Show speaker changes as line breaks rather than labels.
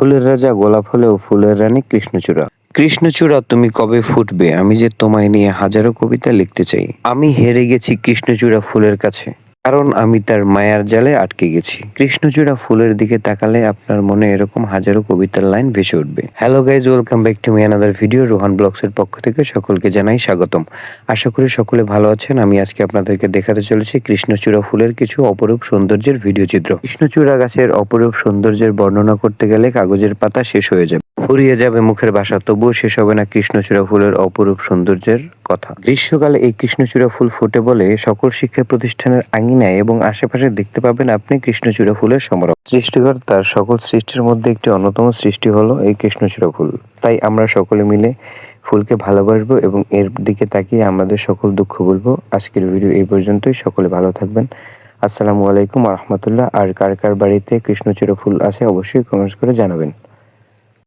ফুলের রাজা, গোলাপ হলেও ফুলের রানী কৃষ্ণচূড়া। কৃষ্ণচূড়া, তুমি কবে ফুটবে? আমি যে তোমায় নিয়ে হাজারো কবিতা লিখতে চাই। আমি হেরে গেছি কৃষ্ণচূড়া ফুলের কাছে। কারণ আমি তার মায়ার জালে আটকে গেছি। কৃষ্ণচূড়া ফুলের দিকে তাকালে আপনার মনে এরকম হাজারো কবিতার লাইন ভেসে উঠবে। Hello guys, welcome back to me another video, Rohan vlogs এর পক্ষ থেকে সকলকে জানাই স্বাগতম। আশা করি সকলে ভালো আছেন। আমি আজকে আপনাদেরকে দেখাতে চলেছি কৃষ্ণচূড়া ফুলের কিছু অপরূপ সৌন্দর্যের ভিডিও চিত্র। কৃষ্ণচূড়া গাছের অপরূপ সৌন্দর্যের বর্ণনা করতে গেলে কাগজের পাতা শেষ হয়ে যাবে। ফুরিয়ে যাবে মুখের ভাষা তবুও শেষ হবে না কৃষ্ণচূড়া ফুলের অপরূপ সৌন্দর্যের কথা। গ্রীষ্মকালে এই কৃষ্ণচূড়া ফুল ফোটে বলে সকল শিক্ষা প্রতিষ্ঠানের আঙিনায় এবং আশেপাশে দেখতে পাবেন আপনি কৃষ্ণচূড়া ফুলের সমারোহ। সৃষ্টিকর্তার সকল সৃষ্টির মধ্যে একটি অন্যতম সৃষ্টি হলো এই কৃষ্ণচূড়া ফুল। তাই আমরা সকলে মিলে ফুলকে ভালোবাসবো এবং এর দিকে তাকিয়ে আমাদের সকল দুঃখ বলব আজকের ভিডিও এই পর্যন্তই। সকলে ভালো থাকবেন। আসসালামু আলাইকুম রহমতুল্লাহ। আর কার কার বাড়িতে কৃষ্ণচূড়া ফুল আছে অবশ্যই কমেন্টস করে জানাবেন।